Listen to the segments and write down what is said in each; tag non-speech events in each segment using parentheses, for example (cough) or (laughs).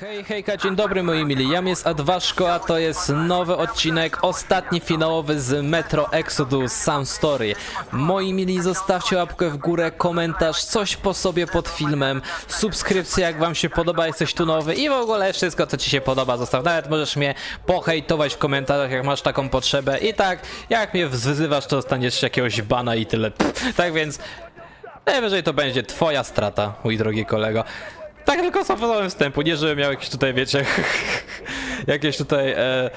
Hej, hejka, dzień dobry moi mili, jam jest Adwaszko, a to jest nowy odcinek, ostatni finałowy z Metro Exodus Sam Story. Moi mili, zostawcie łapkę w górę, komentarz, coś po sobie pod filmem, subskrypcja jak wam się podoba, jesteś tu nowy i w ogóle wszystko co ci się podoba zostaw. Nawet możesz mnie pohejtować w komentarzach jak masz taką potrzebę i tak, jak mnie wyzywasz to dostaniesz jakiegoś bana i tyle. Pff, tak więc... Najwyżej to będzie twoja strata, mój drogi kolego. Tak tylko słowem wstępu, nie żebym miał jakieś tutaj, wiecie, (laughs) jakieś tutaj e,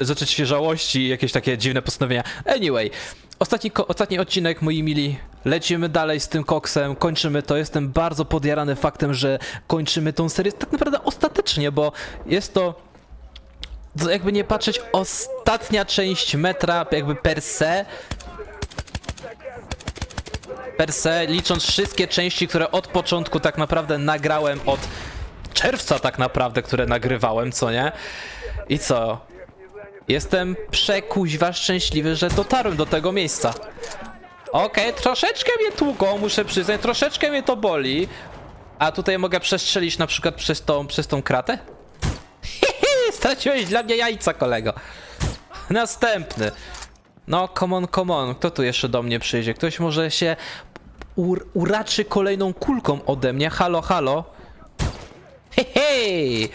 zacieć świeżałości jakieś takie dziwne postanowienia. Anyway, ostatni, ostatni odcinek, moi mili, lecimy dalej z tym koksem, kończymy to. Jestem bardzo podjarany faktem, że kończymy tą serię tak naprawdę ostatecznie, bo jest to jakby nie patrzeć, ostatnia część metra jakby per se per se, licząc wszystkie części, które od początku tak naprawdę nagrałem od czerwca tak naprawdę, które nagrywałem, co nie? I co? Jestem przekuźwa szczęśliwy, że dotarłem do tego miejsca. Okej, troszeczkę mnie tłuką, muszę przyznać, troszeczkę mnie to boli. A tutaj mogę przestrzelić na przykład przez tą, przez tą kratę? (laughs) Straciłeś dla mnie jajca, kolego. Następny. No, come on, come on. Kto tu jeszcze do mnie przyjdzie? Ktoś może się ur uraczy kolejną kulką ode mnie. Halo, halo. Hej, hej!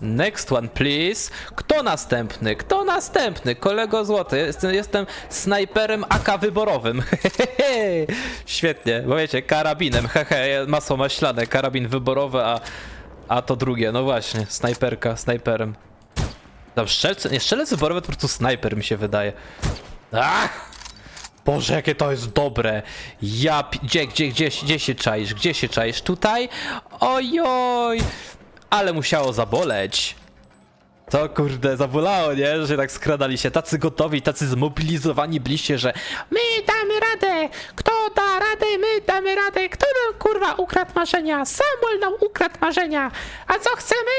Next one, please. Kto następny? Kto następny? Kolego złoty. Jestem, jestem snajperem AK wyborowym. (laughs) Hehehe. Świetnie, bo wiecie, karabinem. Hehe, masło maślane, karabin wyborowy, a, a to drugie. No właśnie, snajperka, snajperem. Tam strzelce, nie, strzelec wyborowy to po prostu snajper mi się wydaje. Ach! Boże, jakie to jest dobre. Ja, gdzie, gdzie, gdzie, gdzie się czaisz? Gdzie się czaisz? Tutaj? Ojoj! Ale musiało zaboleć. To kurde, zabolało, nie? Że tak skradali się. Tacy gotowi, tacy zmobilizowani byliście, że my damy radę! Kto da radę? My damy radę! Kto nam kurwa ukradł marzenia? Samuel nam ukradł marzenia! A co chcemy?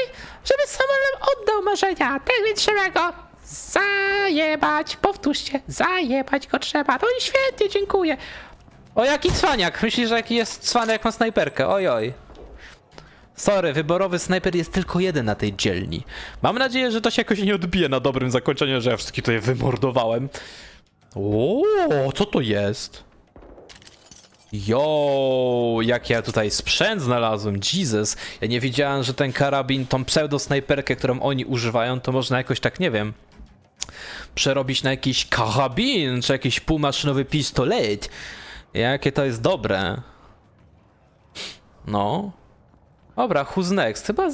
Żeby Samuel nam oddał marzenia! Tak więc trzeba go zajebać! Powtórzcie, zajebać go trzeba! No i świetnie, dziękuję! O jaki cwaniak! Myślisz, że jaki jest cwaniak, jak snajperkę? Ojoj. Sorry, wyborowy snajper jest tylko jeden na tej dzielni. Mam nadzieję, że to się jakoś nie odbije na dobrym zakończeniu, że ja wszystkich tutaj wymordowałem. O, co to jest? Jo, jak ja tutaj sprzęt znalazłem, Jesus. Ja nie wiedziałem, że ten karabin, tą pseudo-snajperkę, którą oni używają, to można jakoś tak, nie wiem, przerobić na jakiś karabin, czy jakiś półmaszynowy pistolet. Jakie to jest dobre. No, Dobra, who's next? Chyba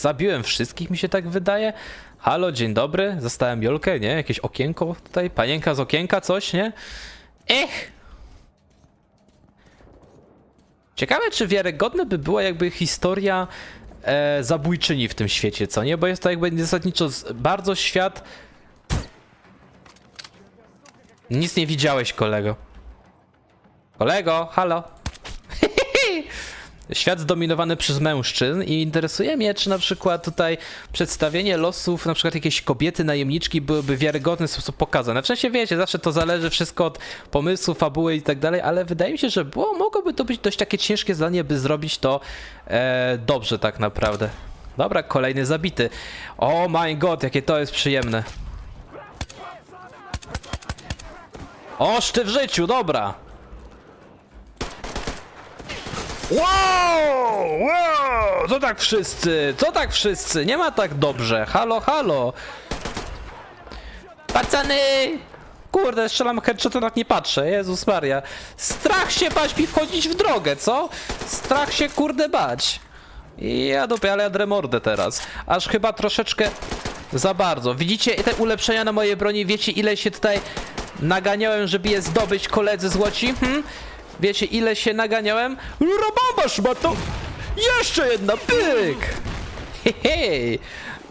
zabiłem wszystkich, mi się tak wydaje. Halo, dzień dobry. Zostałem Jolkę, nie? Jakieś okienko tutaj? Panienka z okienka, coś, nie? Ech! Ciekawe, czy wiarygodne by była jakby historia e, zabójczyni w tym świecie, co nie? Bo jest to jakby zasadniczo bardzo świat... Nic nie widziałeś, kolego. Kolego, halo. (laughs) Świat zdominowany przez mężczyzn i interesuje mnie, czy na przykład tutaj przedstawienie losów na przykład jakiejś kobiety najemniczki byłyby w wiarygodny sposób pokazane. W sensie wiecie, zawsze to zależy wszystko od pomysłu, fabuły i tak dalej, ale wydaje mi się, że było, mogłoby to być dość takie ciężkie zadanie, by zrobić to e, dobrze tak naprawdę. Dobra, kolejny zabity. O my god, jakie to jest przyjemne. Oszty w życiu, dobra. Wow! Wow! Co tak wszyscy? Co tak wszyscy? Nie ma tak dobrze. Halo, halo. Pacany! Kurde, strzelam headshotem, tak nie patrzę. Jezus Maria. Strach się bać mi wchodzić w drogę, co? Strach się kurde bać. Ja dupie, ale jadrę mordę teraz. Aż chyba troszeczkę za bardzo. Widzicie te ulepszenia na mojej broni? Wiecie ile się tutaj naganiałem, żeby je zdobyć, koledzy złoci? Hm? Wiecie ile się naganiałem? Robomba szmato! Jeszcze jedna, pyk! Hej,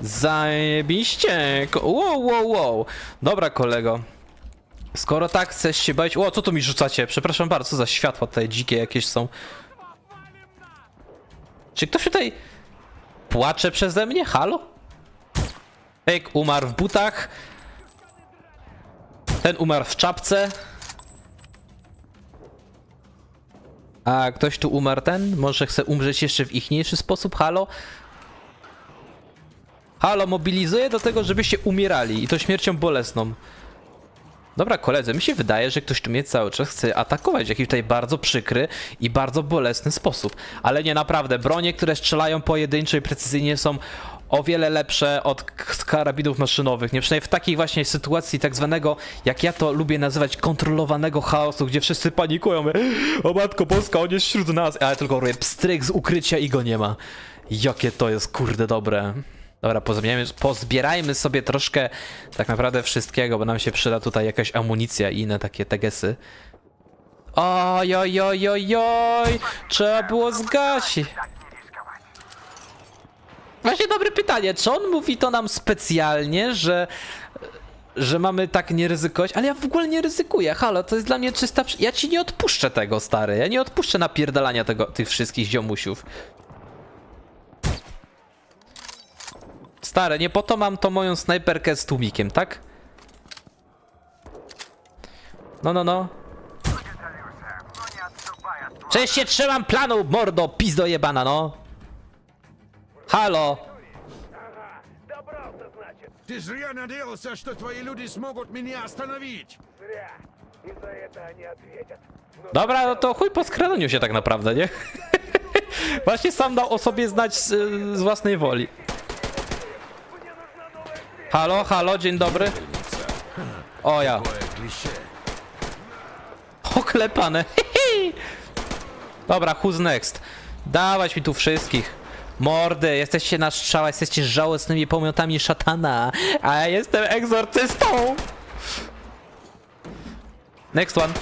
zajebiście! Wow, wow, wow. Dobra, kolego. Skoro tak chcesz się bawić... O, co tu mi rzucacie? Przepraszam bardzo, za światła tutaj dzikie jakieś są. Czy ktoś tutaj płacze przeze mnie? Halo? Pyk, umarł w butach. Ten umarł w czapce. A ktoś tu umarł ten? Może chce umrzeć jeszcze w ichniejszy sposób? Halo? Halo, mobilizuję do tego, żebyście umierali i to śmiercią bolesną. Dobra, koledzy, mi się wydaje, że ktoś tu mnie cały czas chce atakować w jakiś tutaj bardzo przykry i bardzo bolesny sposób. Ale nie naprawdę, bronie, które strzelają pojedynczo i precyzyjnie są o wiele lepsze od karabinów maszynowych. Nie przynajmniej w takiej właśnie sytuacji tak zwanego, jak ja to lubię nazywać, kontrolowanego chaosu, gdzie wszyscy panikują. O matko Polska, on jest wśród nas, ale tylko robię pstryk z ukrycia i go nie ma. Jakie to jest kurde dobre. Dobra, pozbierajmy, pozbierajmy sobie troszkę tak naprawdę wszystkiego, bo nam się przyda tutaj jakaś amunicja i inne takie tegesy. Oj, oj, oj, oj, oj, trzeba było zgasić. Właśnie dobre pytanie, czy on mówi to nam specjalnie, że że mamy tak nie ryzykować, ale ja w ogóle nie ryzykuję. Halo, to jest dla mnie czysta. Ja ci nie odpuszczę tego, stary. Ja nie odpuszczę napierdalania tego, tych wszystkich ziomusiów. Stare, nie po to mam to moją snajperkę z tłumikiem, tak? No, no, no. Cześć się trzymam planu, mordo, pizdo jebana, no. Halo. Добро, это значит. Ты зря надеялся, что твои люди смогут меня остановить. Зря. И за это они ответят. Но Dobra, no to chuj po skradaniu się tak naprawdę, nie? (laughs) Właśnie sam dał o sobie znać z, z własnej woli. Halo, halo, dzień dobry. O ja. Клише. Oklepane. (laughs) Dobra, who's next? Dawać mi tu wszystkich. Mordy, jesteście na strzała, jesteście żałosnymi pomiotami szatana, a ja jestem egzorcystą. Next one.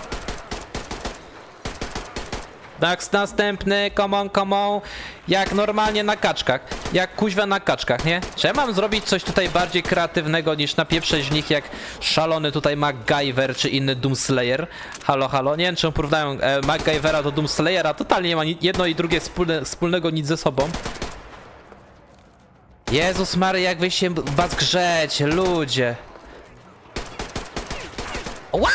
Tak, następny, come on, come on. Jak normalnie na kaczkach. Jak kuźwa na kaczkach, nie? Czy ja mam zrobić coś tutaj bardziej kreatywnego niż napieprzeć w nich jak szalony tutaj MacGyver czy inny Doomslayer? Halo, halo, nie wiem czy porównają e, MacGyvera do Doomslayera, totalnie nie ma jedno i drugie wspólne, wspólnego nic ze sobą. Jezus Mary, jak wy się was grzeć, ludzie. Ła!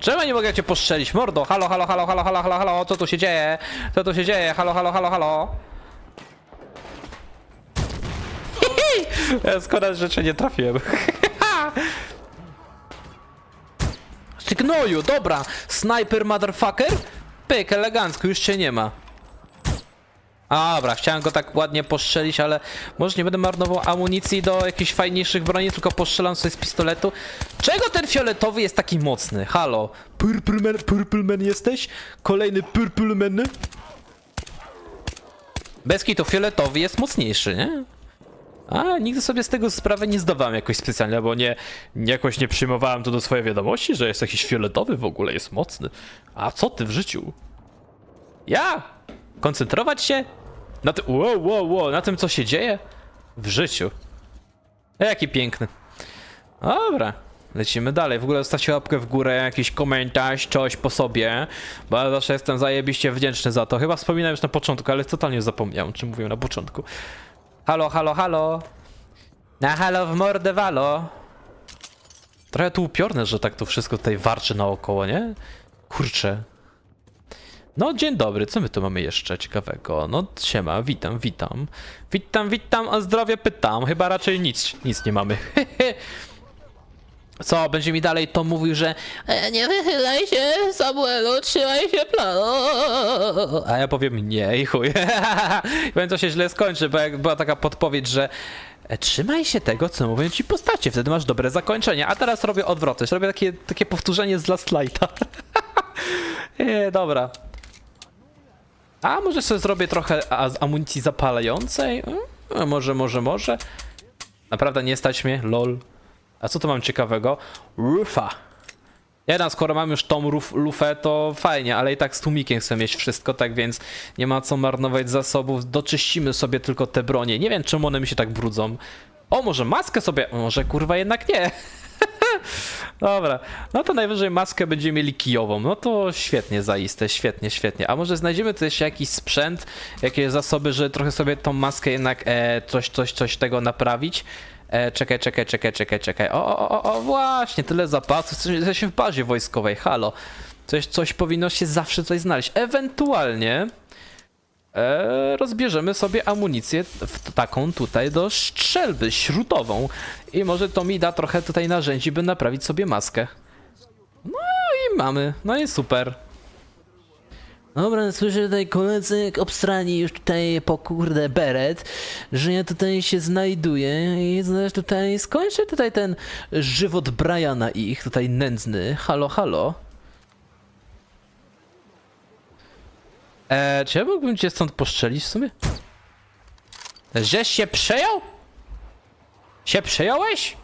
Czemu nie mogę cię postrzelić? Mordo, halo, halo, halo, halo, halo, halo, halo, co tu się dzieje? Co tu się dzieje? Halo, halo, halo, halo. (laughs) Skoro rzeczy nie trafiłem. (laughs) Ty dobra. Sniper motherfucker? Pyk, elegancko, już cię nie ma. A, dobra, chciałem go tak ładnie postrzelić, ale może nie będę marnował amunicji do jakichś fajniejszych broni, tylko postrzelam sobie z pistoletu. Czego ten fioletowy jest taki mocny? Halo? Purple man, purple man jesteś? Kolejny purple man? Bez kitu fioletowy jest mocniejszy, nie? A, nigdy sobie z tego sprawy nie zdawałem jakoś specjalnie, bo nie jakoś nie przyjmowałem to do swojej wiadomości, że jest jakiś fioletowy w ogóle, jest mocny. A co ty w życiu? Ja? Koncentrować się? Na tym, wow, wow, wow, na tym co się dzieje? W życiu. Jaki piękny. Dobra, lecimy dalej. W ogóle zostawcie łapkę w górę, jakiś komentarz, coś po sobie, bo ja zawsze jestem zajebiście wdzięczny za to. Chyba wspominałem już na początku, ale totalnie zapomniałem, czym mówiłem na początku. Halo, halo, halo. Na halo w mordę walo. Trochę tu upiorne, że tak to wszystko tutaj warczy naokoło, nie? Kurczę. No, dzień dobry, co my tu mamy jeszcze ciekawego? No, siema, witam, witam. Witam, witam, o zdrowie pytam. Chyba raczej nic, nic nie mamy. (laughs) Co, będzie mi dalej to mówił, że e, nie wychylaj się, Samuelu, trzymaj się planu. A ja powiem nie i chuj. (laughs) Powiem, to się źle skończy, bo jak była taka podpowiedź, że e, trzymaj się tego, co mówią ci postacie, wtedy masz dobre zakończenie. A teraz robię odwrotność, robię takie, takie powtórzenie z Last Lighta. Nie, (laughs) dobra. A może sobie zrobię trochę amunicji zapalającej? Mm, może, może, może. Naprawdę nie stać mnie, lol. A co tu mam ciekawego? Rufa. Jeden, skoro mam już tą ruf, lufę, to fajnie, ale i tak z tłumikiem chcę mieć wszystko, tak więc nie ma co marnować zasobów. Doczyścimy sobie tylko te bronie. Nie wiem, czemu one mi się tak brudzą. O, może maskę sobie... Może kurwa jednak nie. Dobra, no to najwyżej maskę będziemy mieli kijową. No to świetnie, zaiste, świetnie, świetnie. A może znajdziemy jeszcze jakiś sprzęt, jakieś zasoby, żeby trochę sobie tą maskę jednak e, coś, coś, coś tego naprawić. E, czekaj, czekaj, czekaj, czekaj, czekaj. O, o, o, o, właśnie, tyle zapasów. Jesteśmy w bazie wojskowej, halo. Coś, coś powinno się zawsze coś znaleźć. Ewentualnie e, rozbierzemy sobie amunicję w taką tutaj do strzelby śrutową i może to mi da trochę tutaj narzędzi, by naprawić sobie maskę. No i mamy, no i super. Dobra, słyszę tutaj koledzy obstrani już tutaj po kurde beret, że ja tutaj się znajduję i znasz tutaj skończę tutaj ten żywot Briana ich, tutaj nędzny. Halo, halo. E, czy ja mógłbym cię stąd poszczelić w sumie? Żeś się przejął? Się przejąłeś?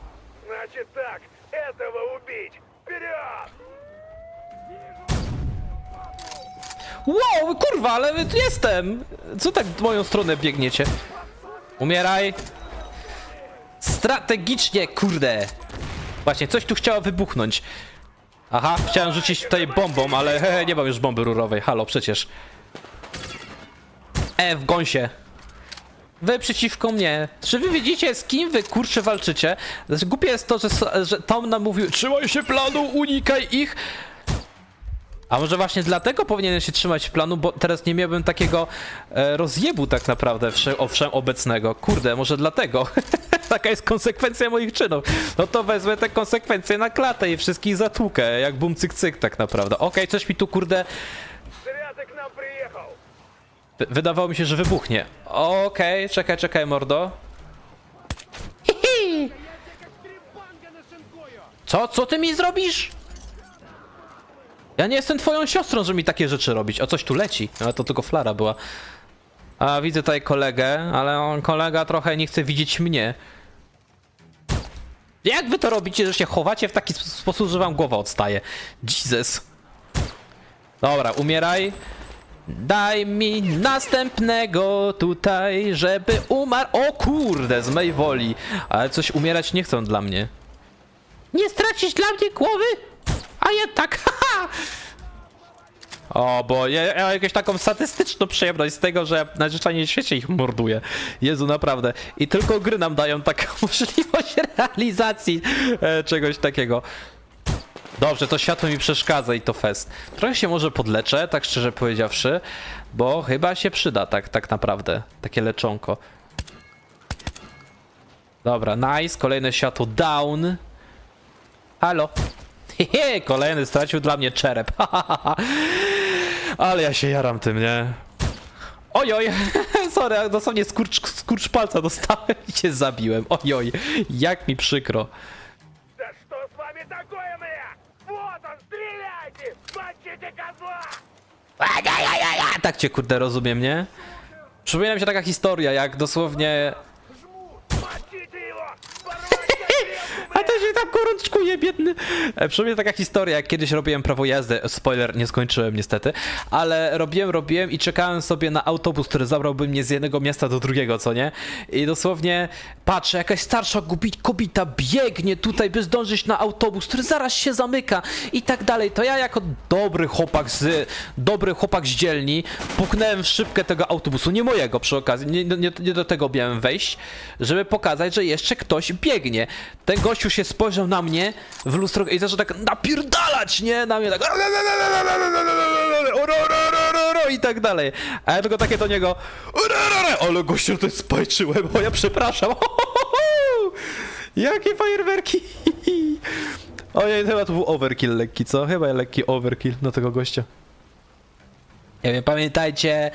Значит так, этого убить! Вперед! Wow, kurwa, ale tu jestem! Co tak w moją stronę biegniecie? Umieraj! Strategicznie, kurde! Właśnie, coś tu chciało wybuchnąć. Aha, chciałem rzucić tutaj bombą, ale hehe, (laughs) nie mam już bomby rurowej. Halo, przecież. E, w gąsie. Wy przeciwko mnie. Czy wy widzicie, z kim wy kurczę walczycie? Znaczy, głupie jest to, że, że Tom nam mówił Trzymaj się planu, unikaj ich! A może właśnie dlatego powinienem się trzymać planu, bo teraz nie miałbym takiego e, rozjebu tak naprawdę wsze, o wszechobecnego. Kurde, może dlatego. (laughs) Taka jest konsekwencja moich czynów. No to wezmę te konsekwencje na klatę i wszystkich zatłukę, jak bum cyk cyk tak naprawdę. Okej, coś mi tu kurde... Wydawało mi się, że wybuchnie. Okej, czekaj, czekaj mordo. Hihi. Co? Co ty mi zrobisz? Ja nie jestem twoją siostrą, żeby mi takie rzeczy robić. O, coś tu leci. Ale to tylko flara była. A, widzę tutaj kolegę, ale on, kolega trochę nie chce widzieć mnie. Jak wy to robicie, że się chowacie w taki sp- sposób, że wam głowa odstaje? Jesus. Dobra, umieraj. Daj mi następnego tutaj, żeby umarł. O kurde, z mej woli. Ale coś umierać nie chcą dla mnie. Nie stracisz dla mnie głowy? A ja tak, (laughs) haha! O, bo ja, ja mam jakąś taką statystyczną przyjemność z tego, że najzwyczajniej w świecie ich morduję. Jezu, naprawdę. I tylko gry nam dają taką (laughs) możliwość realizacji e, czegoś takiego. Dobrze, to światło mi przeszkadza i to fest. Trochę się może podleczę, tak szczerze powiedziawszy, bo chyba się przyda tak, tak naprawdę. Takie leczonko. Dobra, nice. Kolejne światło down. Halo. Hehe, kolejny stracił dla mnie czerep. (laughs) Ale ja się jaram tym, nie? Ojoj, (laughs) sorry, ja dosłownie skurcz, skurcz palca dostałem i cię zabiłem. Ojoj, jak mi przykro. Да что с вами такое, мне? tak cię kurde rozumiem, nie? Przypomina mi się taka historia, jak dosłownie... gorączkuje, biedny. E, Przypomina taka historia, jak kiedyś robiłem prawo jazdy. Spoiler, nie skończyłem niestety. Ale robiłem, robiłem i czekałem sobie na autobus, który zabrałby mnie z jednego miasta do drugiego, co nie? I dosłownie patrzę, jakaś starsza gubi- kobieta biegnie tutaj, by zdążyć na autobus, który zaraz się zamyka i tak dalej. To ja jako dobry chłopak z... dobry chłopak z dzielni puknąłem w szybkę tego autobusu, nie mojego przy okazji, nie, nie, nie do tego miałem wejść, żeby pokazać, że jeszcze ktoś biegnie. Ten gościu się spojrzał na mnie w lustro i zaczął tak napierdalać, nie? Na mnie tak i tak dalej. A ja tylko takie do niego ale gościu to spajczyłem, o ja przepraszam. Jakie fajerwerki. Ojej, chyba to był overkill lekki, co? Chyba lekki overkill do tego gościa. Nie wiem, pamiętajcie,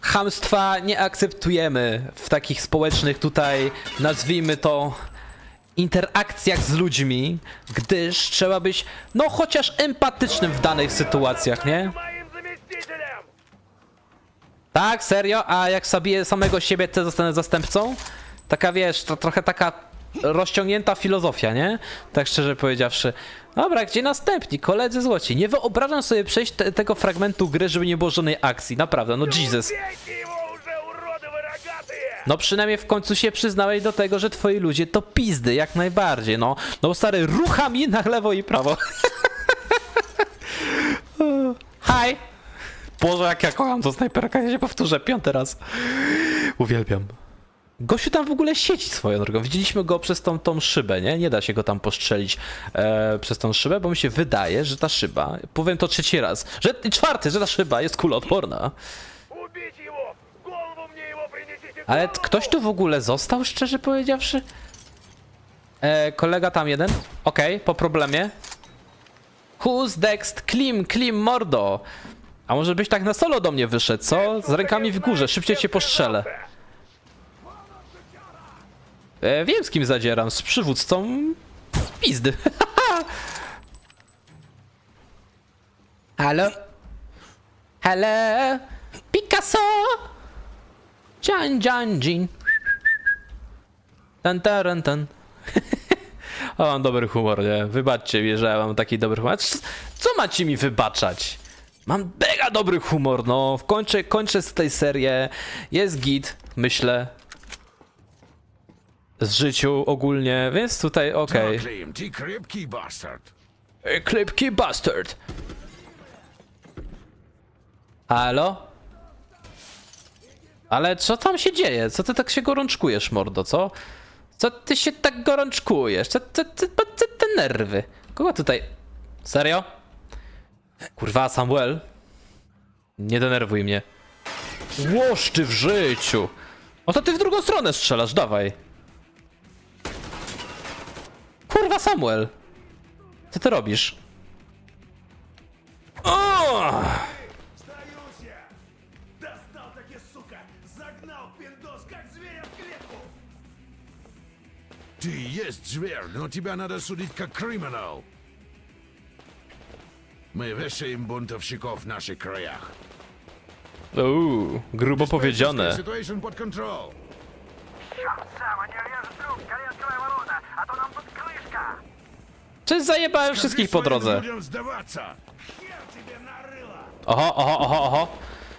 chamstwa nie akceptujemy w takich społecznych tutaj, nazwijmy to, interakcjach z ludźmi, gdyż trzeba być, no chociaż empatycznym w danych sytuacjach, nie? Tak, serio? A jak zabiję samego siebie, to zostanę zastępcą? Taka wiesz, to trochę taka rozciągnięta filozofia, nie? Tak szczerze powiedziawszy. Dobra, gdzie następni? Koledzy złoci. Nie wyobrażam sobie przejść te, tego fragmentu gry, żeby nie było żadnej akcji. Naprawdę, no Jesus. No przynajmniej w końcu się przyznałeś do tego, że twoi ludzie to pizdy, jak najbardziej, no. No bo stary, ruchami na lewo i prawo. (laughs) Hi! Boże, jak ja kocham to snajperka, ja się powtórzę piąty raz. Uwielbiam. Gościu tam w ogóle siedzi swoją drogą. Widzieliśmy go przez tą, tą szybę, nie? Nie da się go tam postrzelić e, przez tą szybę, bo mi się wydaje, że ta szyba, powiem to trzeci raz, że czwarty, że ta szyba jest kuloodporna. Ale ktoś tu w ogóle został, szczerze powiedziawszy? E, kolega tam jeden. Okej, okay, po problemie. Who's next? Klim, Klim, mordo! A może byś tak na solo do mnie wyszedł, co? Z rękami w górze, szybciej cię postrzelę. E, wiem z kim zadzieram, z przywódcą... Pizdy. (laughs) Halo? Halo? Picasso? Jan Jan Jin. Tan taran tan. (laughs) O, mam dobry humor, nie? Wybaczcie mi, że ja mam taki dobry humor. Co, macie mi wybaczać? Mam mega dobry humor, no. Kończę, kończę z tej serię. Jest git, myślę. Z życiu ogólnie, więc tutaj okej. Krepki bastard. Okay. Klipki bastard. Halo? Ale co tam się dzieje? Co ty tak się gorączkujesz, mordo, co? Co ty się tak gorączkujesz? Co, co, co, co, te nerwy? Kogo tutaj? Serio? Kurwa, Samuel? Nie denerwuj mnie. Łoszczy w życiu! O to ty w drugą stronę strzelasz, dawaj. Kurwa, Samuel! Co ty robisz? O! Ты есть зверь, но тебя надо судить как криминал. Мы вешаем бунтовщиков в наших краях. Uuu, grubo powiedziane. Situation под control. Черт, Сава, не режет трюк! Скорее открывай ворота, а то нам тут крышка! Czy zajebałem wszystkich po Скажи своим drodze? людям сдаваться. Хер тебе нарыло! Oho, oho, oho, oho.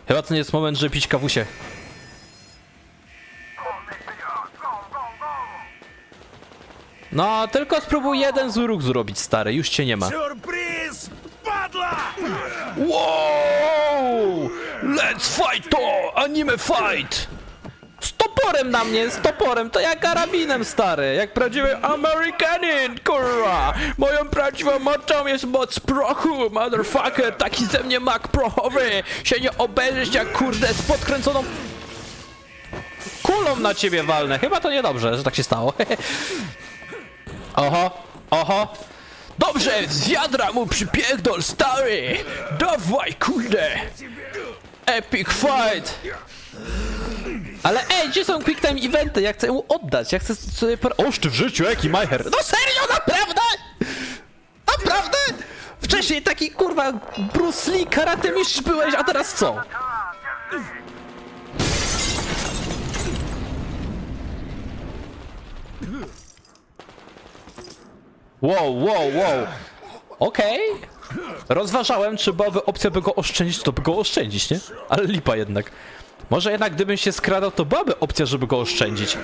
Chyba to nie jest moment, żeby pić kawusie. No, tylko spróbuj jeden zły ruch zrobić, stary, już cię nie ma. Сюрприз, падла! Wow! Let's fight to! Anime fight! Z toporem na mnie, z toporem, to ja karabinem, stary, jak prawdziwy Amerykanin, kurwa! Moją prawdziwą mocą jest moc prochu, motherfucker, taki ze mnie mak prochowy! Się nie obejrzysz jak kurde z podkręconą kulą na ciebie walnę. Chyba to niedobrze, że tak się stało. (laughs) Oho, oho. Dobrze, z wiadra mu przypierdol, stary! Dawaj, kurde! Epic fight! Ale ej, gdzie są quick time eventy? Ja chcę mu oddać, ja chcę sobie... Oż ty w życiu, jaki majher! No serio, naprawdę? Naprawdę? Wcześniej taki, kurwa, Bruce Lee, karate mistrz byłeś, a teraz co? Wow, wow, wow. Okej. Rozważałem, czy byłaby opcja, by go oszczędzić, to by go oszczędzić, nie? Ale lipa jednak. Może jednak gdybym się skradał, to byłaby opcja, żeby go oszczędzić.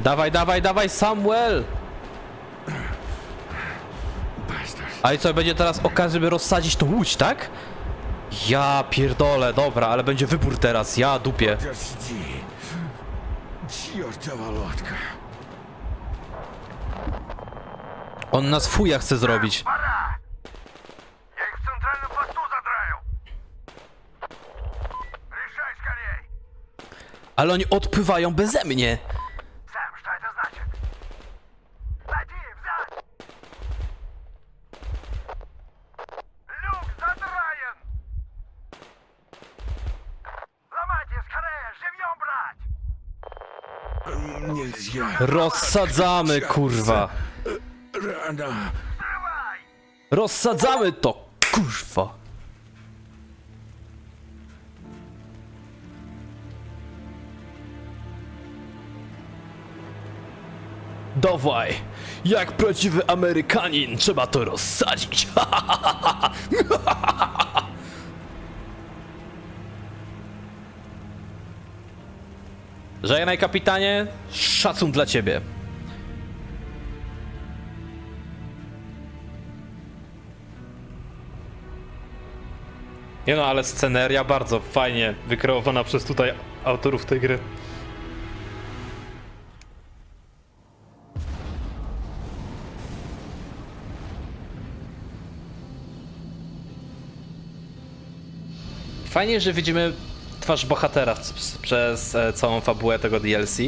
Dawaj, dawaj, dawaj, Samuel! Bastard. A i co, będzie teraz okazja, by rozsadzić tą łódź, tak? Ja pierdolę, dobra, ale będzie wybór teraz, ja dupię. Подожди. Чёртова лодка. On nas fuja chce zrobić. Пора! Я их в центральном пласту задраил! Решай скорей! Ale oni odpływają beze mnie. nie. Rozsadzamy, kurwa. Rozsadzamy to, kurwa. Dawaj, jak prawdziwy Amerykanin trzeba to rozsadzić. (laughs) Żegnaj kapitanie, szacun dla ciebie. Nie no, ale sceneria bardzo fajnie wykreowana przez tutaj autorów tej gry. Fajnie, że widzimy twarz bohatera przez e, całą fabułę tego DLC.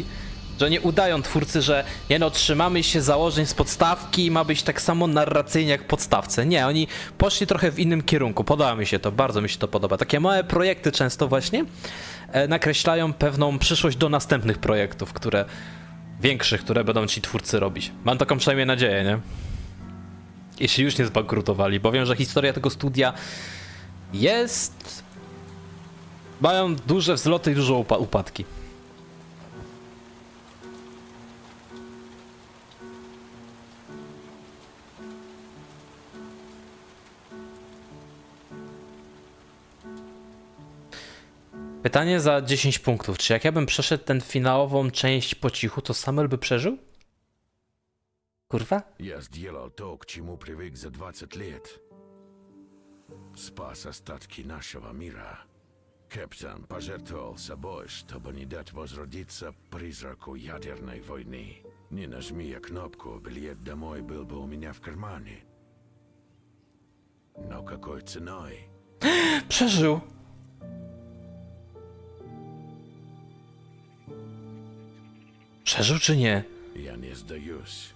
Że nie udają twórcy, że nie no, trzymamy się założeń z podstawki i ma być tak samo narracyjnie jak w podstawce. Nie, oni poszli trochę w innym kierunku. Podoba mi się to, bardzo mi się to podoba. Takie małe projekty często właśnie e, nakreślają pewną przyszłość do następnych projektów, które większych, które będą ci twórcy robić. Mam taką przynajmniej nadzieję, nie? Jeśli już nie zbankrutowali, bo wiem, że historia tego studia jest. Mają duże wzloty i duże upa- upadki. Pytanie za 10 punktów. Czy jak ja bym przeszedł tę finałową część po cichu, to Samuel by przeżył? Kurwa? Я сделал то, к чему привык за 20 лет. Спас остатки нашего мира. Кэптон пожертвовал собой, чтобы не дать возродиться призраку ядерной войны. Не нажми я кнопку, билет домой был бы у меня в кармане. Но какой ценой? Przeżył. Przeżył czy nie? Я не сдаюсь.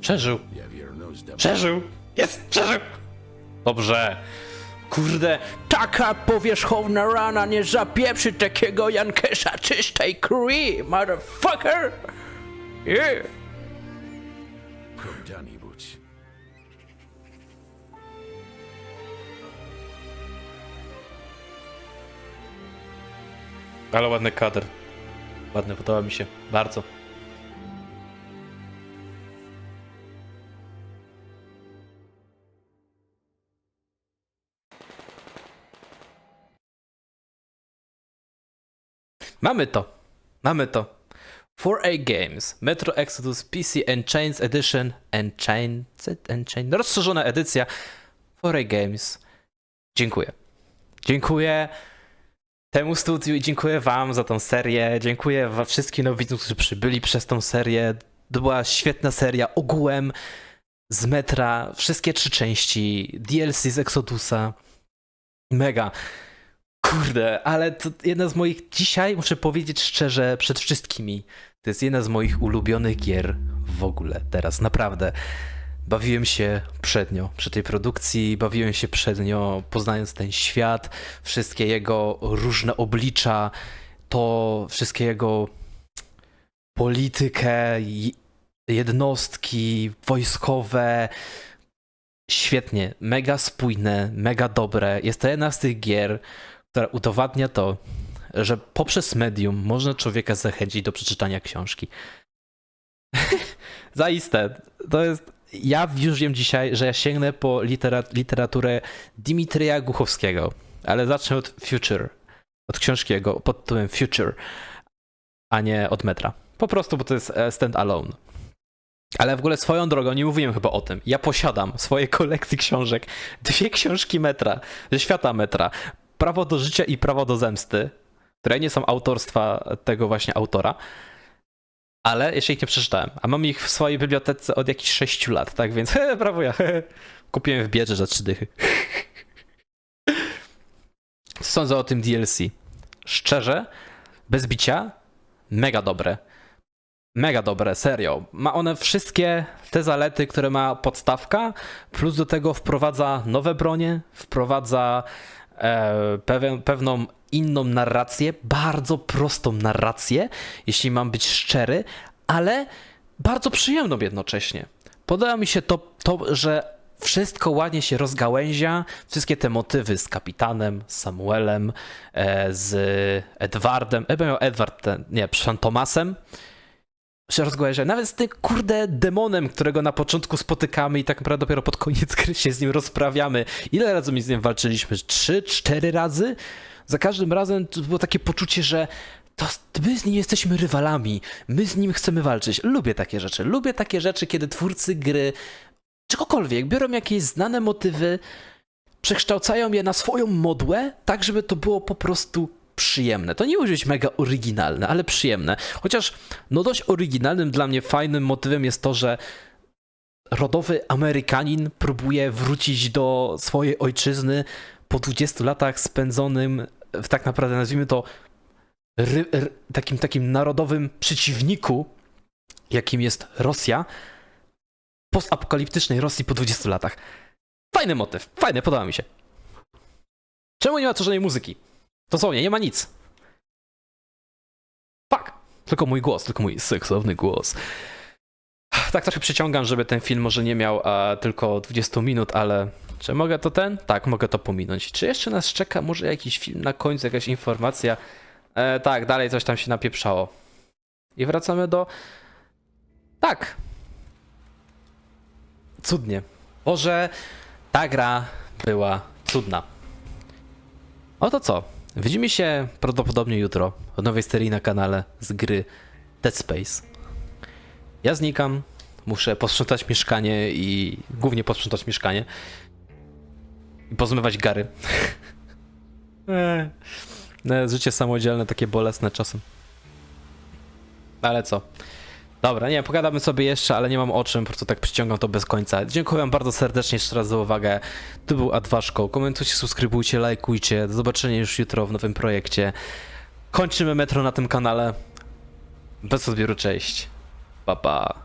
Przeżył. Я вернусь домой. Przeżył. Jest, przeżył. Dobrze. Kurde, taka powierzchowna rana nie zapieprzy takiego Jankesza czystej krwi, motherfucker! Yeah. Ale ładny kadr. Ładny, podoba mi się. Bardzo. Mamy to. Mamy to. 4A Games, Metro Exodus PC Enchained Edition, Enchained, Enchained, rozszerzona edycja 4A Games. Dziękuję. Dziękuję temu studiu i dziękuję wam za tą serię. Dziękuję wam wszystkim nowidzom, którzy przybyli przez tą serię. To była świetna seria ogółem z Metra, wszystkie trzy części, DLC z Exodusa. Mega. Kurde, ale to jedna z moich dzisiaj, muszę powiedzieć szczerze, przed wszystkimi, to jest jedna z moich ulubionych gier w ogóle teraz, naprawdę. Bawiłem się przednio przy tej produkcji, bawiłem się przednio poznając ten świat, wszystkie jego różne oblicza, to wszystkie jego politykę, jednostki wojskowe. Świetnie, mega spójne, mega dobre. Jest to jedna z tych gier, która udowadnia to, że poprzez medium można człowieka zachęcić do przeczytania książki. (laughs) Zaiste, to jest. Ja już wiem dzisiaj, że ja sięgnę po litera, literaturę Dimitrija Głuchowskiego, ale zacznę od Future, od książki jego pod tytułem Future, a nie od metra. Po prostu, bo to jest e, stand alone. Ale w ogóle swoją drogą, nie mówiłem chyba o tym. Ja posiadam w swojej kolekcji książek dwie książki metra, ze świata metra. Prawo do życia i prawo do zemsty, które nie są autorstwa tego właśnie autora, ale jeszcze ich nie przeczytałem. A mam ich w swojej bibliotece od jakichś 6 lat, tak więc (laughs) he, brawo ja. He, kupiłem w bierze za 3 dychy. Co (laughs) Sądzę o tym DLC. Szczerze, bez bicia, mega dobre. Mega dobre, serio. Ma one wszystkie te zalety, które ma podstawka, plus do tego wprowadza nowe bronie, wprowadza pewien, pewną inną narrację, bardzo prostą narrację, jeśli mam być szczery, ale bardzo przyjemną jednocześnie. Podoba mi się to, to że wszystko ładnie się rozgałęzia, wszystkie te motywy z kapitanem, z Samuelem, e, z Edwardem, e, miał Edward, ten, nie, przepraszam, Tomasem, się rozgałęzia. Nawet z tym, kurde, demonem, którego na początku spotykamy i tak naprawdę dopiero pod koniec gry się z nim rozprawiamy. Ile razy my z nim walczyliśmy? Trzy, cztery razy? Za każdym razem było takie poczucie, że to my z nim jesteśmy rywalami, my z nim chcemy walczyć. Lubię takie rzeczy. Lubię takie rzeczy, kiedy twórcy gry czegokolwiek biorą jakieś znane motywy, przekształcają je na swoją modłę, tak żeby to było po prostu przyjemne. To nie musi być mega oryginalne, ale przyjemne. Chociaż no dość oryginalnym dla mnie fajnym motywem jest to, że rodowy Amerykanin próbuje wrócić do swojej ojczyzny po 20 latach spędzonym w tak naprawdę, nazwijmy to, ry, ry, takim, takim narodowym przeciwniku, jakim jest Rosja, postapokaliptycznej Rosji po 20 latach. Fajny motyw, fajny, podoba mi się. Czemu nie ma tu żadnej muzyki? Dosłownie, nie ma nic. Fuck. Tylko mój głos, tylko mój seksowny głos. Tak trochę przyciągam, żeby ten film może nie miał e, tylko 20 minut, ale czy mogę to ten? Tak, mogę to pominąć. Czy jeszcze nas czeka może jakiś film na końcu, jakaś informacja? E, tak, dalej coś tam się napieprzało. I wracamy do... Tak. Cudnie. Boże, ta gra była cudna. Oto co? Widzimy się prawdopodobnie jutro w nowej serii na kanale z gry Dead Space. Ja znikam, muszę posprzątać mieszkanie i głównie posprzątać mieszkanie i pozmywać gary. Eee. (laughs) No, Życie samodzielne, takie bolesne czasem. Ale co? Dobra, nie, pogadamy sobie jeszcze, ale nie mam o czym, po prostu tak przyciągam to bez końca. Dziękuję wam bardzo serdecznie jeszcze raz za uwagę. Tu był Adwaszko. Komentujcie, subskrybujcie, lajkujcie. Do zobaczenia już jutro w nowym projekcie. Kończymy metro na tym kanale. Bez odbioru, cześć. Pa, pa.